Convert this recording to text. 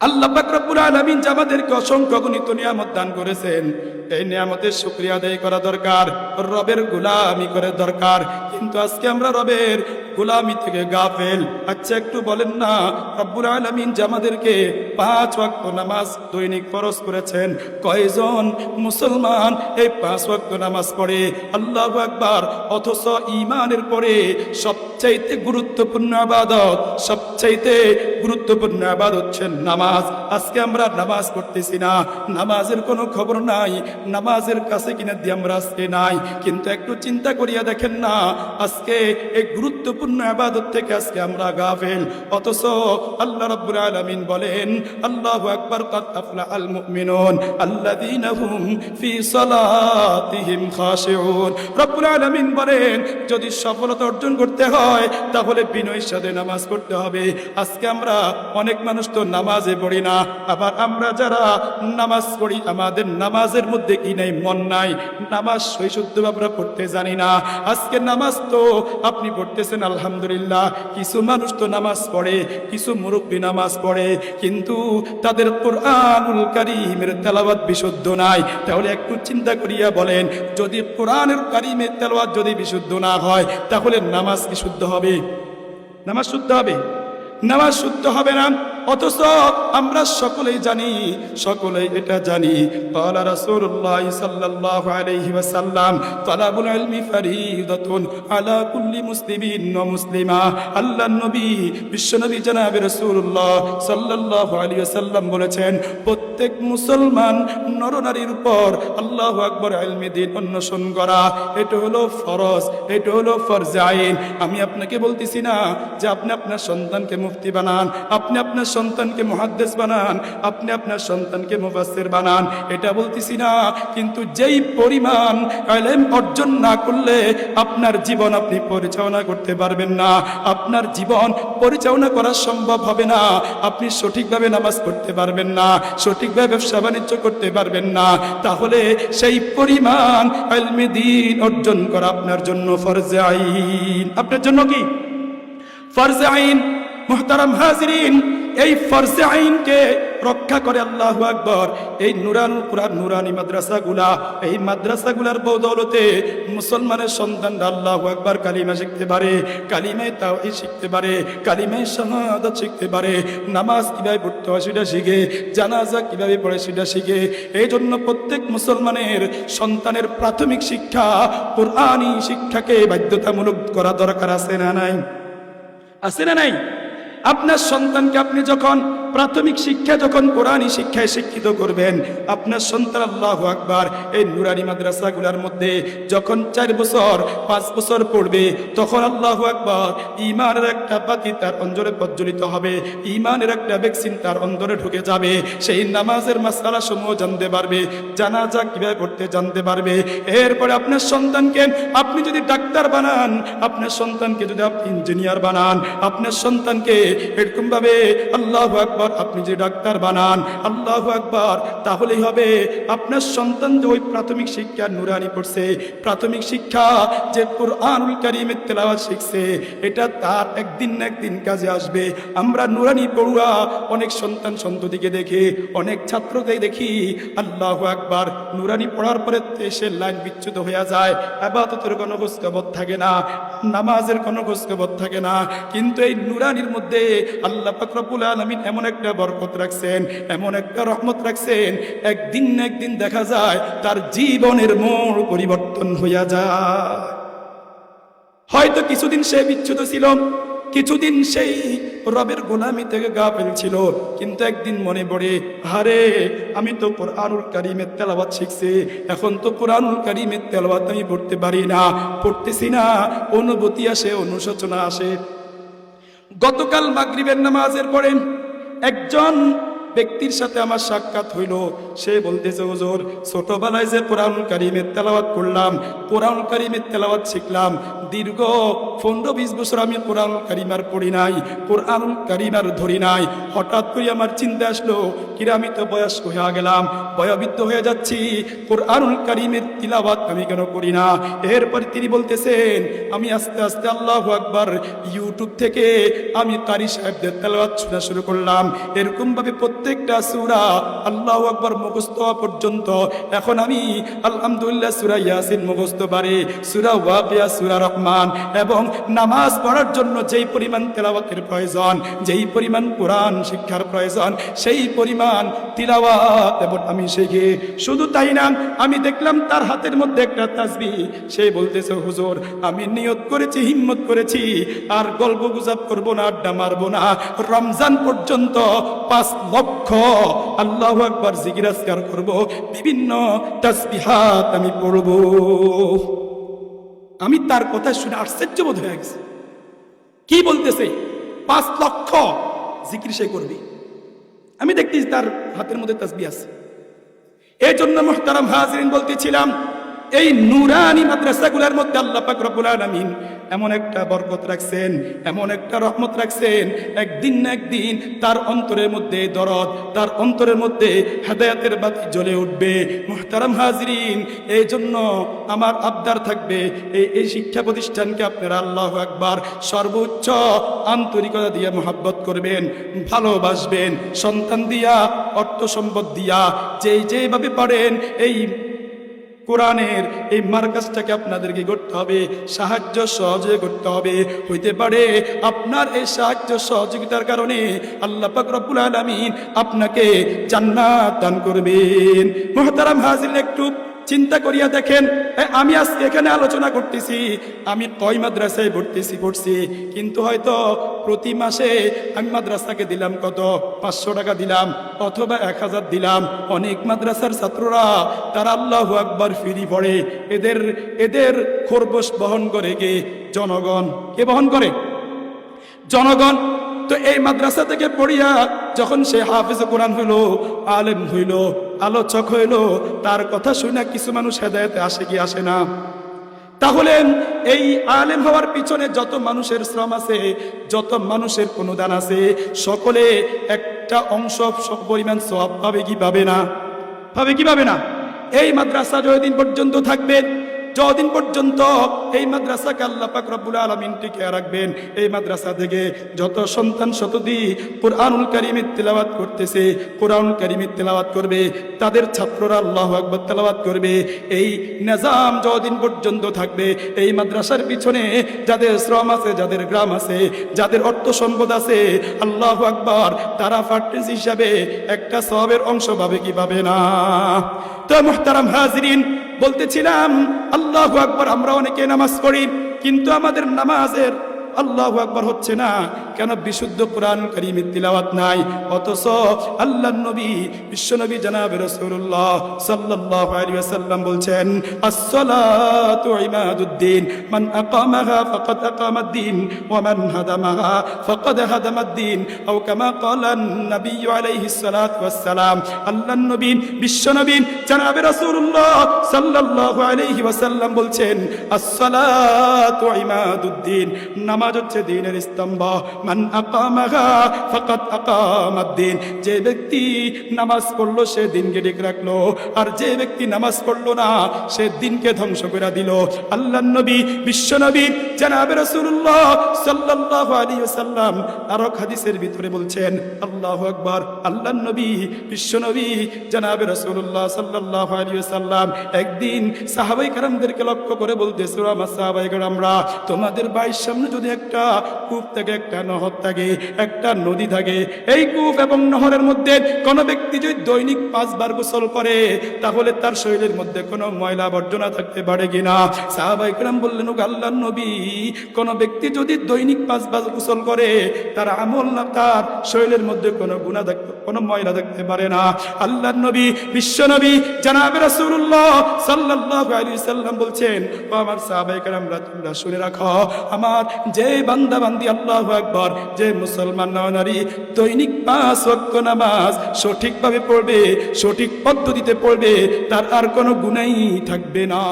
আল্লাহ পাক আলমিন আমাদেরকে অসংখ্য গণিত নিয়ামত দান করেছেন, এই নিয়ামতের সুক্রিয়া আদায় করা দরকার, রবের গুলামি করে দরকার। কিন্তু আজকে আমরা রবের গোলামি থেকে গাফেল। আচ্ছা একটু বলেন না, রব্বুল আলামিন যে আমাদেরকে পাঁচ ওয়াক্ত নামাজ দৈনিক ফরজ করেছেন। কয়জন মুসলমান এই পাঁচ ওয়াক্ত নামাজ পড়ে? আল্লাহু আকবার, অথচ ঈমানের পরে সবচাইতে গুরুত্বপূর্ণ আবাদত, সবচাইতে গুরুত্বপূর্ণ আবাদত হচ্ছে নামাজ। আজকে আমরা নামাজ পড়তেছি না। নামাজের কোনো খবর নাই। নামাজের কাছে কিনা দিয়ে আমরা আজকে নাই। কিন্তু একটু চিন্তা করিয়া দেখেন না, আজকে এই গুরুত্বপূর্ণ আবাদত থেকে আজকে আমরা গাফেল। অথচ আল্লাহ রাব্বুল আলামিন বলেন, আল্লাহ আকবার কাদ আফলা আল ফি সালাতিহিম রব্বুল আলামিন বলেন, যদি সফলতা অর্জন করতে হয়, তাহলে বিনয়ের সাথে নামাজ পড়তে হবে। আজকে আমরা অনেক মানুষ তো নামাজে পড়ি না। আবার আমরা যারা নামাজ পড়ি, আমাদের নামাজের মধ্যে কি নাই, মন নাই। নামাজ শৈশুদ্ধ আমরা পড়তে জানি না। আজকে নামাজ তো আপনি পড়তেছেন আলহামদুলিল্লাহ, কিছু মানুষ তো নামাজ পড়ে, কিছু মুরব্বী নামাজ পড়ে, কিন্তু তাদের কোরআনুল করিমের তেলাবাদ বিশুদ্ধ নাই। তাহলে একটু চিন্তা করিয়া বলেন, যদি কোরআনুল করিমের তেলাবাদ যদি বিশুদ্ধ না হয়, তাহলে নামাজ কি শুদ্ধ হবে? নামাজ শুদ্ধ হবে? নামাজ শুদ্ধ হবে না? অথচ আমরা সকলেই জানি, সকলেই এটা জানি। পালা রাসূলুল্লাহ সাল্লাল্লাহু আলাইহি ওয়াসাল্লাম, তালাবুল ইলমি ফরিদাতুন আলা কুল্লি মুসলিমিন ওয়া মুসলিমা। আল্লাহর নবী বিশ্বনবী জনাব রাসূলুল্লাহ সাল্লাল্লাহু আলাইহি ওয়াসাল্লাম বলেছেন, প্রত্যেক মুসলমান নরনারীর উপর আল্লাহু আকবার ইলমি দিন অন্বেষণ করা, এটা হলো ফরজ, এটা হলো ফরজ আইন। আমি আপনাকে বলতেছি না যে আপনি আপনার সন্তানকে মুফতি বানান, আপনি আপনার সন্তানকে মুহাদ্দিস বানান, আপনি আপনার সন্তানকে মুফাসসির বানান। এটা বলতেছি না, কিন্তু যেই পরিমাণ ইলম অর্জন না করলে আপনার জীবন আপনি পরিচালনা করতে পারবেন না। আপনার জীবন পরিচালনা করা সম্ভব হবে না। আপনি সঠিকভাবে নামাজ পড়তে পারবেন না, সঠিকভাবে ব্যবসা বাণিজ্য করতে পারবেন না। তাহলে সেই পরিমাণ ইলমে দিন অর্জন করা আপনার জন্য ফরজে আইন। আপনার জন্য কি? ফরজে আইন, মোহতারাম হাজরিন এই ফরজে আইনকে রক্ষা করে আল্লাহ আকবর। এই নুরান, কুরআন, নুরানি মাদ্রাসাগুলা, এই মাদ্রাসাগুলার বদৌলতে মুসলমানের সন্তানরা আল্লাহ আকবর কালিমা শিখতে পারে, কালিমায় তাও শিখতে পারে, কালিমায় শাহাদাত শিখতে পারে, নামাজ কীভাবে পড়তে হয় সেটা শিখে, জানাজা কীভাবে পড়ে সেটা শিখে। এই জন্য প্রত্যেক মুসলমানের সন্তানের প্রাথমিক শিক্ষা কোরআনী শিক্ষাকে বাধ্যতামূলক করা দরকার আছে না নাই? আছে না নাই? আপনার সন্তানকে আপনি যখন প্রাথমিক শিক্ষা যখন কোরআনী শিক্ষায় শিক্ষিত করবেন, আপনার সন্তান আল্লাহ আকবার এই নুরানি মাদ্রাসাগুলোর মধ্যে যখন চার বছর, পাঁচ বছর পড়বে, তখন আল্লাহ আকবার ইমানের একটা বাতি তার অঞ্জরে প্রজ্বলিত হবে, ইমানের একটা ভ্যাকসিন তার অন্তরে ঢুকে যাবে, সেই নামাজের মাসালা সমূহ জানতে পারবে, জানাজা কীভাবে করতে জানতে পারবে, এরপরে আপনার সন্তানকে আপনি যদি ডাক্তার বানান, আপনার সন্তানকে যদি আপনি ইঞ্জিনিয়ার বানান, আপনার সন্তানকে এরকম ভাবে আল্লাহ আকবর আপনি যে ডাক্তার বানান, আল্লাহ আকবর, তাহলেই হবে। আপনার সন্তান যে ওই প্রাথমিক শিক্ষা নুরানি পড়ছে, প্রাথমিক শিক্ষা যে কোরআনুল কারিমের তেলাওয়াত শিখছে, এটা তার একদিন না একদিন কাজে আসবে। আমরা নুরানি পড়ুয়া অনেক সন্তান সন্ততিকে দেখি, অনেক ছাত্রদের দেখি, আল্লাহ আকবার, নুরানি পড়ার পরে সে লাইন বিচ্যুত হয়ে যায়, আবাদতের কোনো খোঁজখবর থাকে না, নামাজের কোনো খোঁজখবর থাকে না। কিন্তু এই নুরানির মধ্যে আল্লাহ ফাকরাবুল আলমিন এমন একটা বরকত রাখছেন, এমন একটা রহমত রাখছেন, একদিন না একদিন দেখা যায় তার জীবনের মোড় পরিবর্তন হইয়া যায়। হয়তো কিছুদিন সে বিচ্ছুত ছিল, কিছুদিন সেই রবের গোলামি থেকে গা ছিল কিন্তু একদিন মনে পড়ে, হারে, আমি তো কোরআনুল কারিমের তেলাওয়াত শিখছি, এখন তো কোরআনুল কারিমের তেলাওয়াত আমি পড়তে পারি না, পড়তেছি না, অনুভূতি আসে, অনুশোচনা আসে। গতকাল মাগরিবের নামাজের পরে একজন ব্যক্তির সাথে আমার সাক্ষাৎ হইল। সে বলতেছে ওজোর ছোটবেলায় যে কোরআন কারিমের তেলাওয়াত করলাম, কোরআন কারিমের তেলাওয়াত শিখলাম, দীর্ঘ পনেরো বিশ বছর আমি কোরআন কারিমার পড়ি নাই, কোরআন কারিমার ধরি নাই। হঠাৎ করে আমার চিন্তা আসলো কিরা আমি তো বয়স্ক হয়ে গেলাম বয়বৃদ্ধ হয়ে যাচ্ছি কোরআনুল কারিমের তিলাওয়াত আমি কেন করি না? এরপর তিনি বলতেছেন, আমি আস্তে আস্তে আল্লাহ আকবার ইউটিউব থেকে আমি কারি সাহেবদের তেলাওয়াত শোনা শুরু করলাম। এরকম ভাবে প্রত্যেকটা সুরা আল্লাহ আকবর মুখস্থ পর্যন্ত, এখন আমি আলহামদুলিল্লাহ সুরা ইয়াসিন মুখস্থ পারি, সুরা ওয়াকিয়া, সুরা রহমান এবং নামাজ পড়ার জন্য যেই পরিমাণ তেলাওয়াতের প্রয়োজন, যেই পরিমাণ কোরআন শিক্ষার প্রয়োজন, সেই পরিমাণ তিলাওয়াত এবং আমি শিখি। শুধু তাই না, আমি দেখলাম তার হাতের মধ্যে একটা তাসবি, সে বলতেছে, হুজুর, আমি নিয়ত করেছি, হিম্মত করেছি, আর গল্প গুজব করব না, আড্ডা মারবো না। রমজান পর্যন্ত পাঁচ লক্ষ আল্লাহ একবার জিগিরাজগার করব, বিভিন্ন তাসবিহাত আমি পড়ব। আমি তার কথা শুনে আশ্চর্য বোধ হয়ে গেছি। কি বলতেছে? পাঁচ লক্ষ জিকির সে করবি। আমি দেখতেছি তার হাতের মধ্যে তাসবি আছে। এই জন্য মোহতারাম হাজরিন বলতেছিলাম এই নুরানি মাদ্রাসাগুলোর মধ্যে আল্লাহ পাক রব্বুল আলামিন এমন একটা বরকত রাখছেন, এমন একটা রহমত রাখছেন, একদিন না একদিন তার অন্তরের মধ্যে দরদ, তার অন্তরের মধ্যে হেদায়াতের বাতি জ্বলে উঠবে। মোহতারাম হাজরিন এই জন্য আমার আবদার থাকবে, এই এই শিক্ষা প্রতিষ্ঠানকে আপনারা আল্লাহ একবার সর্বোচ্চ আন্তরিকতা দিয়ে মোহাব্বত করবেন, ভালোবাসবেন, সন্তান দিয়া, অর্থ সম্পদ দিয়া, যেই যেভাবে পারেন, এই কোরআনের এই মার্কাজটাকে আপনাদেরকে করতে হবে, সাহায্য সহযোগ করতে হবে। হইতে পারে আপনার এই সাহায্য সহযোগিতার কারণে আল্লাহ পাক আলামিন আপনাকে জান্নাত দান করবেন। মহতারাম হাজির একটু চিন্তা করিয়া দেখেন আমি আজকে এখানে আলোচনা করতেছি, আমি কয় মাদ্রাসায় ভর্তিছি, পড়ছি। কিন্তু হয়তো প্রতি মাসে আমি মাদ্রাসাকে দিলাম কত? পাঁচশো টাকা দিলাম অথবা এক হাজার দিলাম। অনেক মাদ্রাসার ছাত্ররা তারা আল্লাহ আকবার ফিরি পড়ে। এদের এদের খরগোশ বহন করে কে? জনগণ। কে বহন করে? জনগণ। তো এই মাদ্রাসা থেকে পড়িয়া যখন সে হাফিজ কোরআন হইল, আলেম হইল, আলোচক হইল, তার কথা শুনে কিছু মানুষ হেদায়তে আসে কি আসে না? তাহলে এই আলেম হওয়ার পিছনে যত মানুষের শ্রম আছে, যত মানুষের অনুদান আছে, সকলে একটা অংশ সব পরিমাণ সব পাবে কি পাবে না? পাবে কি পাবে না? এই মাদ্রাসা যতদিন পর্যন্ত থাকবে যতদিন পর্যন্ত এই মাদ্রাসাকে আল্লাহ পাক রব্বুল আলামিন টিকে রাখবেন, এই মাদ্রাসা থেকে যত সন্তান শতদি কোরআনুল কারিমের তেলাওয়াত করতেছে, কোরআনুল কারিমের তেলাওয়াত করবে, তাদের ছাত্ররা আল্লাহ আকবর তেলাওয়াত করবে, এই নিজাম যতদিন পর্যন্ত থাকবে, এই মাদ্রাসার পিছনে যাদের শ্রম আছে, যাদের গ্রাম আছে, যাদের অর্থ সম্পদ আছে, আল্লাহ আকবর তারা ফার্টেন্স হিসাবে একটা সবের অংশ পাবে কি পাবে না। তো মোহতারাম হাজরিন, বলতেছিলাম, আল্লাহ আকবর, আমরা অনেকে নামাজ পড়ি, কিন্তু আমাদের নামাজের আল্লাহ আকবর হচ্ছে না। কেন বিশুদ্ধ কোরআন করিমের তিলাওয়াত নাই? অথচ আল্লাহ নবী বিশ্বনবী জানাবে রসুল্লাহ আলাইহি বলছেন মান আকামাহা আকামাদ্দিন হাদামাহা হাদামাদ্দিন আও কামা নবী আলাইহিস সালাতু ওয়াস নবী জানাবে আলাইহি ওয়াসাল্লাম বলছেন নামাজ হচ্ছে দ্বীনের স্তম্ভ। মান আকামাহা ফাকাদ আকামাদ্দিন যে ব্যক্তি নামাজ পড়ল, সে দিনকে ঠিক রাখল। আর যে ব্যক্তি নামাজ পড়ল না, সে দিনকে ধ্বংস করে দিল। আল্লাহ নবী, বিশ্ব নবী, জানাবে রাসূলুল্লাহ সাল্লাল্লাহু আলাইহি ওয়াসাল্লাম আর এক হাদিসের ভিতরে বলছেন, আল্লাহু আকবার। আল্লাহ নবী, বিশ্ব নবী, জানাবে রাসূলুল্লাহ সাল্লাল্লাহু আলাইহি ওয়াসাল্লাম একদিন সাহাবাই কারামদেরকে লক্ষ্য করে বলতেছিল আমার সাহাবাই কারামরা তোমাদের বাড়ির সামনে যদি একটা কূপ থাকে, একটা নহর থাকে, একটা নদী থাকে। এই কূপ এবং নহরের মধ্যে কোনো ব্যক্তি যদি দৈনিক পাঁচবার গোসল করে, তাহলে তার শরীরের মধ্যে কোনো ময়লা আবর্জনা থাকতে পারে কিনা? সাহাবাই কারাম বললেন ও আল্লাহ নবী, কোনো ব্যক্তি যদি দৈনিক পাঁচবার গোসল করে, তার আমল না, তার শরীরের মধ্যে কোনো গুণা থাকতে কোনো ময়লা থাকতে পারে না। আল্লাহ নবী, বিশ্ব নবী, জানাবে রাসূলুল্লাহ সাল্লাল্লাহু আলাইহি সাল্লাম বলছেন আমার সাহাবায়ে কেরামরা, তোমরা শুনে রাখো, আমার যে বান্দা বান্দি আল্লাহু আকবার যে মুসলমান নারী দৈনিক পাঁচ অক্ত নামাজ সঠিকভাবে পড়বে, সঠিক পদ্ধতিতে পড়বে, তার আর কোনো গুণাই থাকবে না।